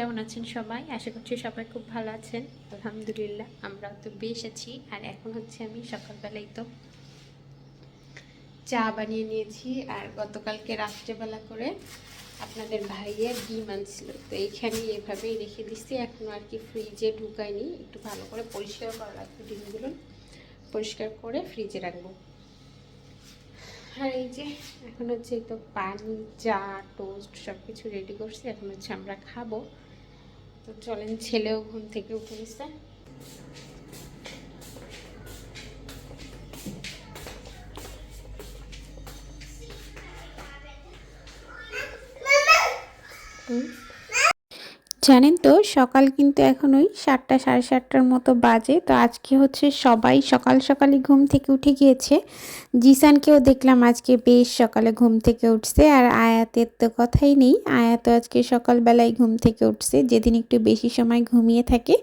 কেমন আছেন সবাই? আশা করছি সবাই খুব ভালো আছেন। আলহামদুলিল্লাহ আমরা তো বেশ আছি। আর এখন হচ্ছে আমি সকালবেলায় তো চা বানিয়ে নিয়েছি। আর গতকালকে রাত্রেবেলা করে আপনাদের ভাইয়ের ডিম আনছিল। তো এইখানে এভাবেই রেখে দিচ্ছি এখনও আর কি ফ্রিজে ঢুকাইনি। একটু ভালো করে পরিষ্কার করা লাগবে ডিমগুলো। পরিষ্কার করে ফ্রিজে রাখব। আর এই যে এখন হচ্ছে তো পানি, চা টোস্ট সব কিছু রেডি করছি। এখন হচ্ছে আমরা খাব। তো চলেন ছেলেও ঘুম থেকে উঠে গেছে। জানেন তো, সকাল কিন্তু এখন ওই সাতটা, সাড়ে সাতটার মতো বাজে। তো আজকে হচ্ছে সবাই সকাল সকালই ঘুম থেকে উঠে গিয়েছে। জিসানকেও দেখলাম আজকে বেশ সকালে ঘুম থেকে উঠছে আর আয়াতের তো কথাই নেই। আয়াত আজকে সকালবেলায় ঘুম থেকে উঠছে। যেদিন একটু বেশি সময় ঘুমিয়ে থাকে,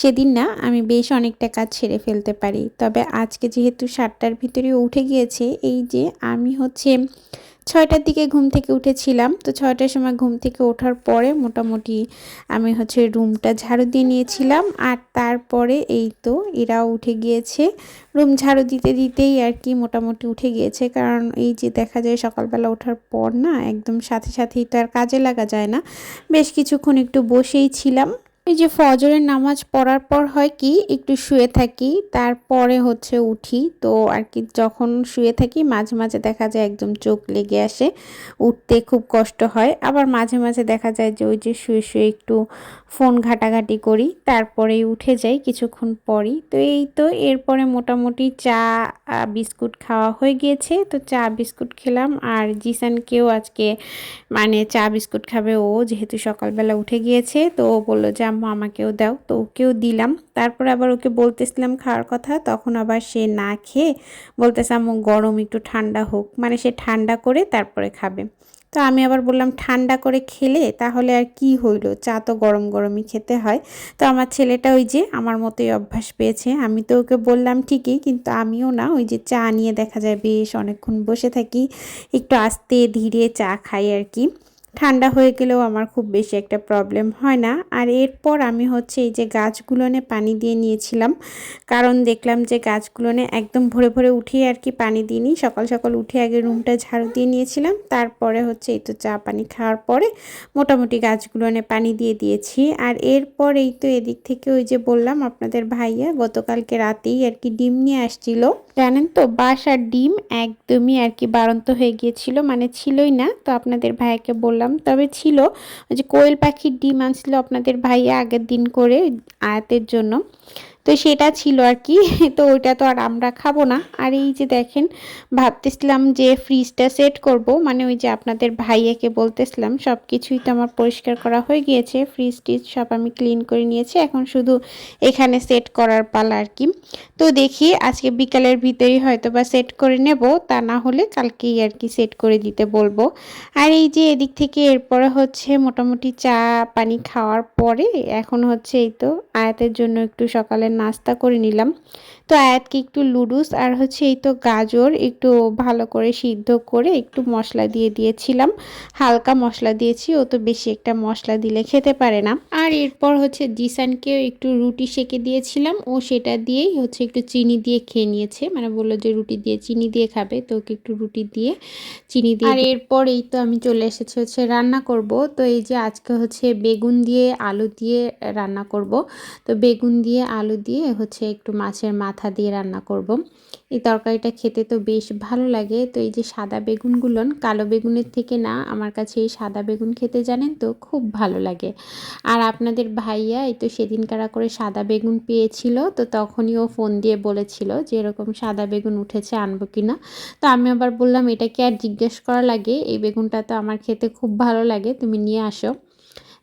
সেদিন না আমি বেশ অনেকটা কাজ ছেড়ে ফেলতে পারি। তবে আজকে যেহেতু সাতটার ভিতরে উঠে গিয়েছে, এই যে আমি হচ্ছে ছয়টার দিকে ঘুম থেকে উঠেছিলাম। তো ছয়টার সময় ঘুম থেকে ওঠার পরে মোটামুটি আমি হচ্ছে রুমটা ঝাড়ু দিয়ে নিয়েছিলাম। আর তারপরে এই তো এরাও উঠে গিয়েছে। রুম ঝাড়ু দিতে দিতেই আর কি মোটামুটি উঠে গিয়েছে। কারণ এই যে দেখা যায় সকালবেলা ওঠার পর না একদম সাথে সাথেই তো আর কাজে লাগা যায় না। বেশ কিছুক্ষণ একটু বসেই ছিলাম। এই যে ফজরের নামাজ পড়ার পর হয় কি, একটু শুয়ে থাকি, তারপরে হচ্ছে উঠি। তো আর কি যখন শুয়ে থাকি, মাঝে মাঝে দেখা যায় একদম চোখ লেগে আসে, উঠতে খুব কষ্ট হয়। আবার মাঝে মাঝে দেখা যায় যে ওই যে শুয়ে শুয়ে একটু ফোন ঘাটাঘাটি করি, তারপরেই উঠে যাই কিছুক্ষণ পরই। তো এই তো এরপরে মোটামুটি চা বিস্কুট খাওয়া হয়ে গিয়েছে। তো চা, বিস্কুট খেলাম। আর জিসানকেও আজকে মানে চা, বিস্কুট খাবে। ও যেহেতু সকালবেলা উঠে গিয়েছে, তো ও বলল যে আম্মু আমাকেও দাও, তো ওকেও দিলাম। তারপর আবার ওকে বলতেছিলাম খাওয়ার কথা, তখন আবার সে না খেয়ে বলতেছে, আম্মু, গরম একটু ঠান্ডা হোক। মানে সে ঠান্ডা করে তারপরে খাবে। তো আমি আবার বললাম, ঠান্ডা করে খেলে তাহলে আর কি হইল? চা তো গরম গরমই খেতে হয়। তো আমার ছেলেটা ওই যে আমার মতোই অভ্যাস পেয়েছে। আমি তো ওকে বললাম, ঠিকই, কিন্তু আমিও না, ওই যে চা নিয়ে দেখা যায়, বেশ অনেকক্ষণ বসে থাকি, একটু আস্তে ধীরে চা খাই আর কি। ঠান্ডা হয়ে গেলেও আমার খুব বেশি একটা প্রবলেম হয় না। আর এরপর আমি হচ্ছে এই যে গাছগুলোনে পানি দিয়ে নিয়েছিলাম। কারণ দেখলাম যে গাছগুলোনে একদম ভরে ভরে উঠিয়ে আর কি পানি দিইনি। সকাল সকাল উঠে আগে রুমটা ঝাড়ু দিয়ে নিয়েছিলাম। তারপরে হচ্ছে এই তো চা পানি খাওয়ার পরে মোটামুটি গাছগুলোনে পানি দিয়ে দিয়েছি। আর এরপর এই তো এদিক থেকে ওই যে বললাম আপনাদের ভাইয়া, গতকালকে রাতেই আর কি ডিম নিয়ে আসছিল। জানেন তো বাসার ডিম একদমই আর কি বাড়ন্ত হয়ে গিয়েছিল মানে ছিলই না। তো আপনাদের ভাইয়াকে বললাম তবে ছিল যে কোয়েল পাখির ডিম আনছিল আপনাদের ভাইয়া আগের দিন করে আয়াতের জন্য। তো সেটা ছিল আর কি। তো ওইটা তো আর আমরা খাব না। আর এই যে দেখেন, ভাবতেছিলাম যে ফ্রিজটা সেট করব। মানে ওই যে আপনাদের ভাইয়াকে বলতেছিলাম সব কিছুই তো আমার পরিষ্কার করা হয়ে গিয়েছে। ফ্রিজ টিজ সব আমি ক্লিন করে নিয়েছি। এখন শুধু এখানে সেট করার পালা আর কি। তো দেখি আজকে বিকালের ভিতরেই হয়তো বা সেট করে নেব। তা না হলে কালকেই আর কি সেট করে দিতে বলব। আর এই যে এদিক থেকে এরপরে হচ্ছে মোটামুটি চা, পানি খাওয়ার পরে, এখন হচ্ছে এই তো আয়াতের জন্য একটু সকালে নাস্তা করে নিলাম। তো আয়াতকে একটু লুডুস আর হচ্ছে এই তো গাজর একটু ভালো করে সিদ্ধ করে একটু মশলা দিয়ে দিয়েছিলাম। হালকা মশলা দিয়েছি ও তো বেশি একটা মশলা দিলে খেতে পারে না। আর এরপর হচ্ছে জিসানকেও একটু রুটি সেকে দিয়েছিলাম ও সেটা দিয়েই হচ্ছে একটু চিনি দিয়ে খেয়ে নিয়েছে। মানে বলল যে রুটি দিয়ে চিনি দিয়ে খাবে তো ওকে একটু রুটি দিয়ে চিনি দিয়ে আর এরপর এই তো আমি চলে এসেছি হচ্ছে রান্না করব। তো এই যে আজকে হচ্ছে বেগুন দিয়ে আলু দিয়ে রান্না করব। তো বেগুন দিয়ে আলু দিয়ে হচ্ছে একটু মাছের মাথা দিয়ে রান্না করব। এই তরকারিটা খেতে তো বেশ ভালো লাগে। তো এই যে সাদা বেগুনগুলো, কালো বেগুনের থেকে না আমার কাছে এই সাদা বেগুন খেতে জানেন তো খুব ভালো লাগে। আর আপনাদের ভাইয়া এই তো সেদিন কারা করে সাদা বেগুন পেয়েছিল, তো তখনই ও ফোন দিয়ে বলেছিল যে এরকম সাদা বেগুন উঠেছে, আনব কিনা। তো আমি আবার বললাম, এটা কি আর জিজ্ঞেস করা লাগে? এই বেগুনটা তো আমার খেতে খুব ভালো লাগে, তুমি নিয়ে আসো।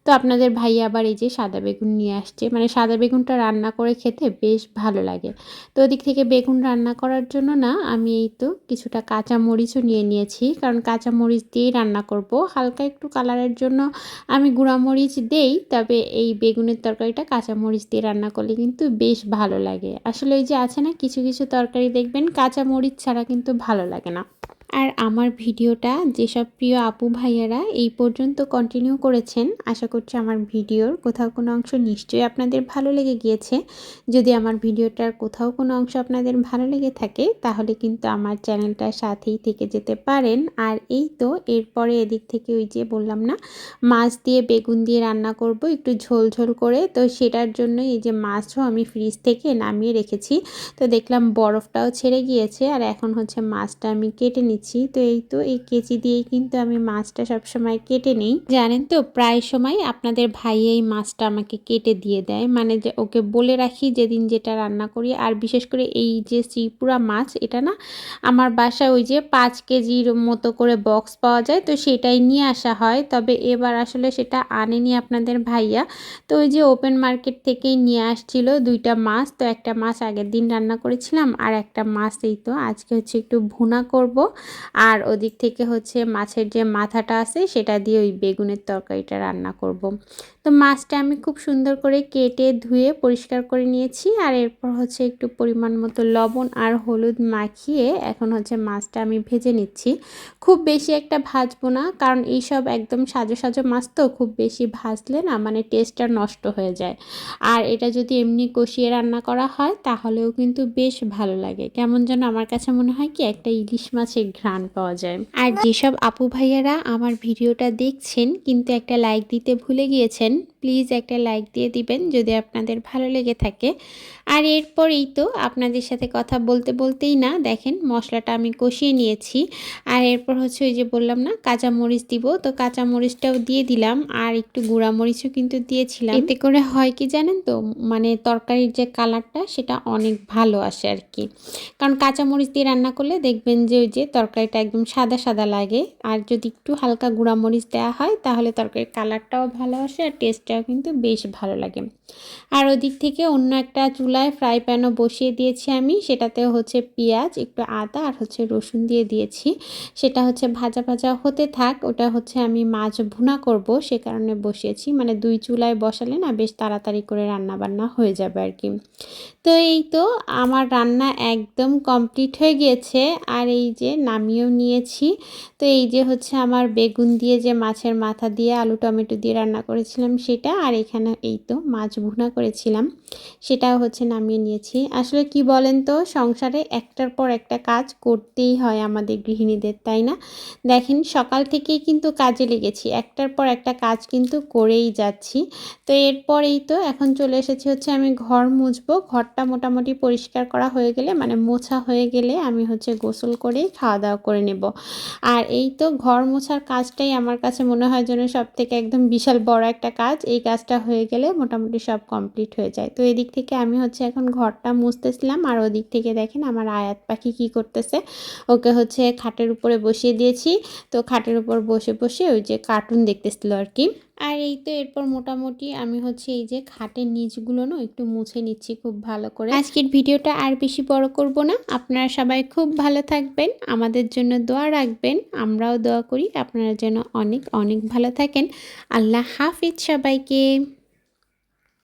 তো আপনাদের ভাই আবার এই যে সাদা বেগুন নিয়ে আসছে। মানে সাদা বেগুনটা রান্না করে খেতে বেশ ভালো লাগে। তো ওদিক থেকে বেগুন রান্না করার জন্য না আমি এই তো কিছুটা কাঁচা মরিচও নিয়ে নিয়েছি। কারণ কাঁচা মরিচ দিয়েই রান্না করব। হালকা একটু কালারের জন্য আমি গুঁড়া মরিচ দেই, তবে এই বেগুনের তরকারিটা কাঁচা মরিচ দিয়ে রান্না করলে কিন্তু বেশ ভালো লাগে। আসলে ওই যে আছে না কিছু কিছু তরকারি দেখবেন কাঁচা মরিচ ছাড়া কিন্তু ভালো লাগে না। আর আমার ভিডিওটা যেসব প্রিয় আপু ভাইয়ারা এই পর্যন্ত কন্টিনিউ করেছেন, আশা করছি আমার ভিডিওর কোথাও কোনো অংশ নিশ্চয়ই আপনাদের ভালো লেগে গিয়েছে। যদি আমার ভিডিওটার কোথাও কোনো অংশ আপনাদের ভালো লেগে থাকে, তাহলে কিন্তু আমার চ্যানেলটার সাথেই থেকে যেতে পারেন। আর এই তো, এরপরে এদিক থেকে ওই যে বললাম না, মাছ দিয়ে বেগুন দিয়ে রান্না করব, একটু ঝোল ঝোল করে। তো সেটার জন্য এই যে মাছও আমি ফ্রিজ থেকে নামিয়ে রেখেছি। তো দেখলাম বরফটাও ছেড়ে গিয়েছে, আর এখন হচ্ছে মাছটা আমি কেটে নিচ্ছি। তো এই তো, এই কেচি দিয়েই কিন্তু আমি মাছটা সবসময় কেটে নিই। জানেন তো, প্রায় সময় আপনাদের ভাই এই মাছটা আমাকে কেটে দিয়ে দেয়। মানে যে ওকে বলে রাখি যেদিন যেটা রান্না করি। আর বিশেষ করে এই যে শ্রীপুরা মাছ, এটা না আমার বাসায় ওই যে পাঁচ কেজির মতো করে বক্স পাওয়া যায়। তো সেটাই নিয়ে আসা হয়। তবে এবার আসলে সেটা আনেনি আপনাদের ভাইয়া। তো ওই যে ওপেন মার্কেট থেকেই নিয়ে আসছিল দুইটা মাছ। তো একটা মাছ আগের দিন রান্না করেছিলাম। আর একটা মাছ এই তো, আজকে হচ্ছে একটু ভুনা করব। আর ওদিক থেকে হচ্ছে মাছের যে মাথাটা আছে, সেটা দিয়ে ওই বেগুনের তরকারিটা রান্না করব। তো মাছটা আমি খুব সুন্দর করে কেটে ধুয়ে পরিষ্কার করে নিয়েছি, আর এরপর হচ্ছে একটু পরিমাণ মতো লবণ আর হলুদ মাখিয়ে এখন হচ্ছে মাছটা আমি ভেজে নিচ্ছি। খুব বেশি একটা ভাজবো না, কারণ এইসব একদম সাজো সাজো মাছ তো খুব বেশি ভাজলে না মানে টেস্টটা নষ্ট হয়ে যায়। আর এটা যদি এমনি কষিয়ে রান্না করা হয়, তাহলেও কিন্তু বেশ ভালো লাগে। কেমন যেন আমার কাছে মনে হয় কি একটা ইলিশ মাছের ঘ্রাণ পাওয়া যায়। আর যেসব আপু ভাইয়ারা আমার ভিডিওটা দেখছেন, কিন্তু একটা লাইক দিতে ভুলে গিয়েছেন প্লিজ একটা লাইক দিয়ে দিবেন যদি আপনাদের ভালো লেগে থাকে। আর এরপরেই তো আপনাদের সাথে কথা বলতে বলতেই না, দেখেন মশলাটা আমি কষিয়ে নিয়েছি। আর এরপর হচ্ছে ওই যে বললাম না, কাঁচা মরিচ দিব। তো কাঁচা মরিচটাও দিয়ে দিলাম আর একটু গুঁড়া মরিচও কিন্তু দিয়েছিলাম। এতে করে হয় কি জানেন তো মানে তরকারির যে কালারটা সেটা অনেক ভালো আসে আর কি। কারণ কাঁচা মরিচ দিয়ে রান্না করলে দেখবেন যে ওই যে তরকারিটা একদম সাদা সাদা লাগে। আর যদি একটু হালকা গুঁড়া মরিচ দেওয়া হয় তাহলে তরকারির কালারটাও ভালো আসে আর টেস্টটাও কিন্তু বেশ ভালো লাগে। আর ওদিক থেকে অন্য একটা চুলায় ফ্রাই প্যানও বসিয়ে দিয়েছি আমি। সেটাতে হচ্ছে পেঁয়াজ, একটু আদা আর হচ্ছে রসুন দিয়ে দিয়েছি। সেটা হচ্ছে ভাজা ভাজা হতে থাক, ওটা হচ্ছে আমি মাছ ভুনা করব, সে কারণে বসিয়েছি। মানে দুই চুলায় বসালে না বেশ তাড়াতাড়ি করে রান্না বান্না হয়ে যাবে আর কি। তো এই তো আমার রান্না একদম কমপ্লিট হয়ে গিয়েছে। আর এই যে নামিয়েও নিয়েছি। তো এই যে হচ্ছে আমার বেগুন দিয়ে যে মাছের মাথা দিয়ে আলু টমেটো দিয়ে রান্না করেছিলাম সেটা, আর এখানে এই তো মাছ ভুনা করেছিলাম, সেটাও হচ্ছে নামিয়ে নিয়েছি। আসলে কি বলেন তো, সংসারে একটার পর একটা কাজ করতেই হয় আমাদের গৃহিণীদের, তাই না? দেখেন, সকাল থেকেই কিন্তু কাজে লেগেছি, একটার পর একটা কাজ কিন্তু করেই যাচ্ছি। তো এরপরেই তো এখন চলে এসেছি হচ্ছে আমি ঘর মুছবো, ঘরটা মোটামুটি পরিষ্কার করা হয়ে গেলে মানে মোছা হয়ে গেলে আমি হচ্ছে গোসল করেই খাওয়া দাওয়া করে নেব। আর এই তো ঘর মোছার কাজটাই আমার কাছে মনে হয় যেন সব থেকে একদম বিশাল বড় একটা কাজ। এই কাজটা হয়ে গেলে মোটামুটি সব কমপ্লিট হয়ে যায়। তো এদিক থেকে আমি হচ্ছে এখন ঘরটা মুছতেছিলাম আর ওদিক থেকে দেখেন আমার আয়াত পাখি কি করতেছে। ওকে হচ্ছে খাটের উপরে বসিয়ে দিয়েছি। তো খাটের উপর বসে বসে ওই যে কার্টুন দেখতেছিল আর কি। আর এই তো এরপর মোটামুটি আমি হচ্ছে এই যে খাটের নিচগুলো না একটু মুছে নিচ্ছি খুব ভালো করে। আজকের ভিডিওটা আর বেশি বড় করব না। আপনারা সবাই খুব ভালো থাকবেন, আমাদের জন্য দোয়া রাখবেন। আমরাও দোয়া করি। আপনারা যেন অনেক অনেক ভালো থাকেন। আল্লাহ হাফিজ সবাইকে।